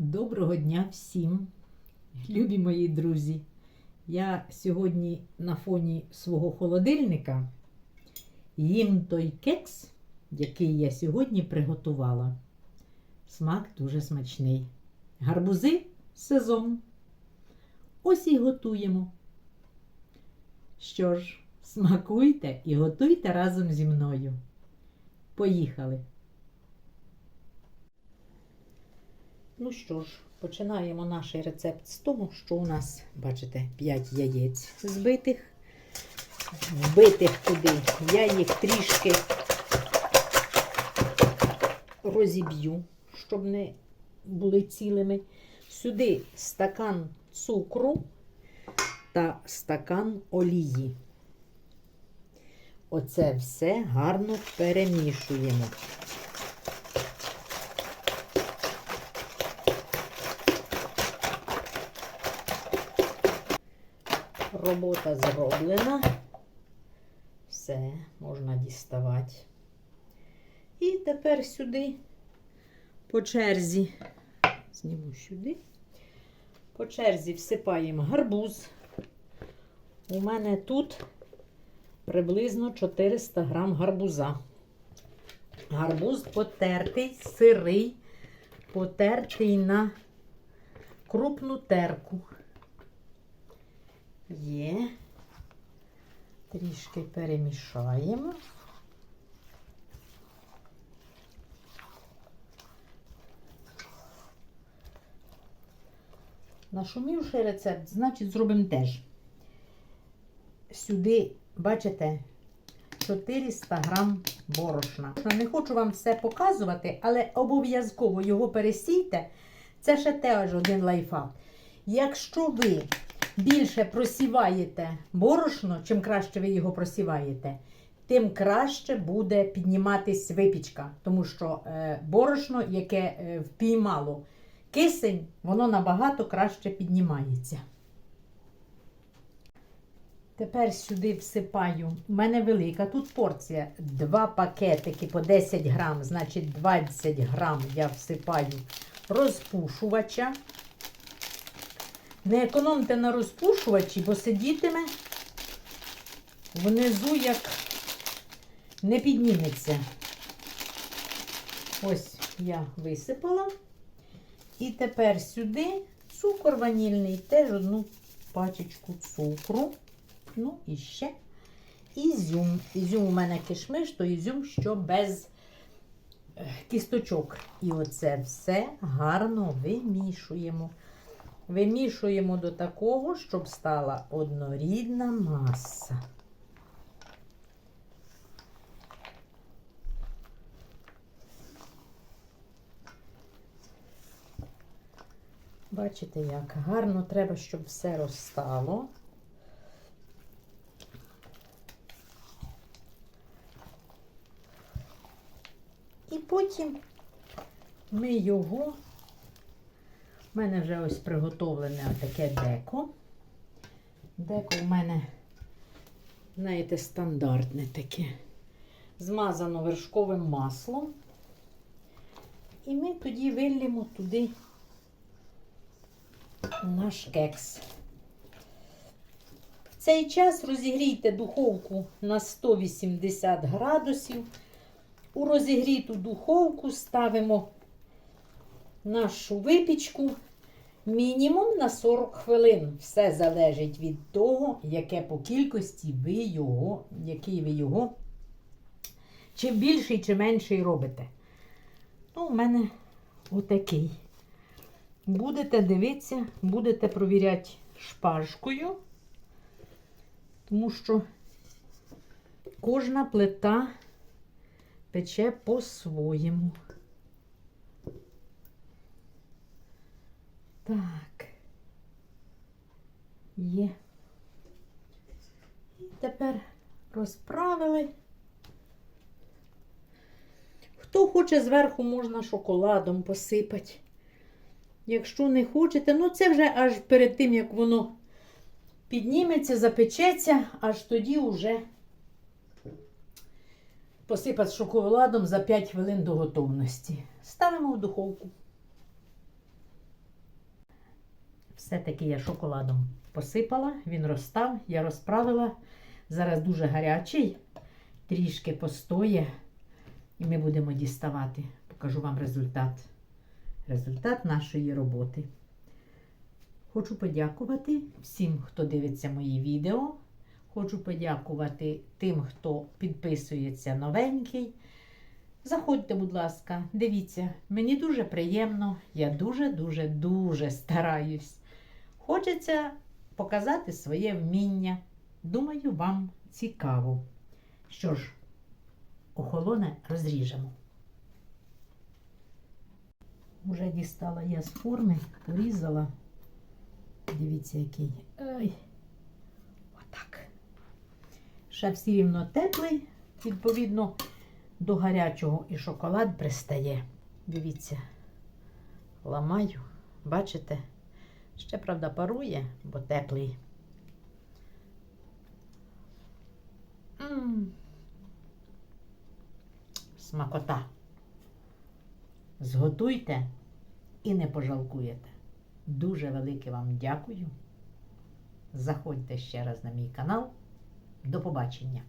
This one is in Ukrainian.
Доброго дня всім, любі мої друзі. Я сьогодні на фоні свого холодильника їм той кекс, який я сьогодні приготувала. Смак дуже смачний. Гарбузи сезон. Ось і готуємо. Що ж, смакуйте і готуйте разом зі мною. Поїхали! Ну що ж, починаємо наш рецепт з того, що у нас, бачите, 5 яєць збитих. Вбитих туди. Я їх трішки розіб'ю, щоб не були цілими. Сюди стакан цукру та стакан олії. Оце все гарно перемішуємо. Робота зроблена. Все, можна діставати. І тепер сюди, по черзі, зніму сюди, по черзі всипаємо гарбуз. У мене тут приблизно 400 грам гарбуза. Гарбуз потертий, сирий, потертий на крупну терку. Є. Трішки перемішаємо. Нашумівши рецепт, значить, зробимо теж. Сюди, бачите, 400 грам борошна. Не хочу вам все показувати, але обов'язково його пересійте. Це ще теж один лайфхак. Якщо ви більше просіваєте борошно, чим краще ви його просіваєте, тим краще буде підніматись випічка. Тому що е, борошно, яке е, впіймало кисень, воно набагато краще піднімається. Тепер сюди всипаю. У мене велика тут порція. Два пакетики по 10 грам, значить 20 грам я всипаю розпушувача. Не економте на розпушувачі, бо сидітиме внизу як не підніметься. Ось я висипала. І тепер сюди цукор ванільний, теж одну пачечку цукру. Ну і ще ізюм. Ізюм у мене кишмиш, то ізюм, що без е, кісточок. І оце все гарно вимішуємо. Вимішуємо до такого, щоб стала однорідна маса. Бачите, як гарно треба, щоб все розстало. І потім ми його у мене вже ось приготовлене таке деко. Деко у мене, знаєте, стандартне таке. Змазано вершковим маслом. І ми тоді виллємо туди наш кекс. В цей час розігрійте духовку на 180 градусів. У розігріту духовку ставимо нашу випічку мінімум на 40 хвилин. Все залежить від того, яке по кількості ви його, який ви його, чим більший, чи менший робите. Ну, у мене отакий. Будете дивитися, будете провіряти шпажкою, тому що кожна плита пече по-своєму. Так. Є. І тепер розправили. Хто хоче зверху, можна шоколадом посипати. Якщо не хочете, ну це вже аж перед тим, як воно підніметься, запечеться, аж тоді вже посипати шоколадом за 5 хвилин до готовності. Ставимо в духовку. Все-таки я шоколадом посипала, він розстав, я розправила. Зараз дуже гарячий, трішки постоє, і ми будемо діставати. Покажу вам результат. Результат нашої роботи. Хочу подякувати всім, хто дивиться мої відео. Хочу подякувати тим, хто підписується новенький. Заходьте, будь ласка, дивіться, мені дуже приємно, я дуже-дуже дуже стараюсь. Хочеться показати своє вміння. Думаю, вам цікаво. Що ж, охолоне розріжемо. Уже дістала я з форми, порізала. Дивіться, який. Ай. Отак. Все рівно теплий, відповідно, до гарячого і шоколад пристає. Дивіться, ламаю, бачите? Ще, правда, парує, бо теплий. М. Смакота. Зготуйте і не пожалкуєте. Дуже велике вам дякую. Заходьте ще раз на мій канал. До побачення!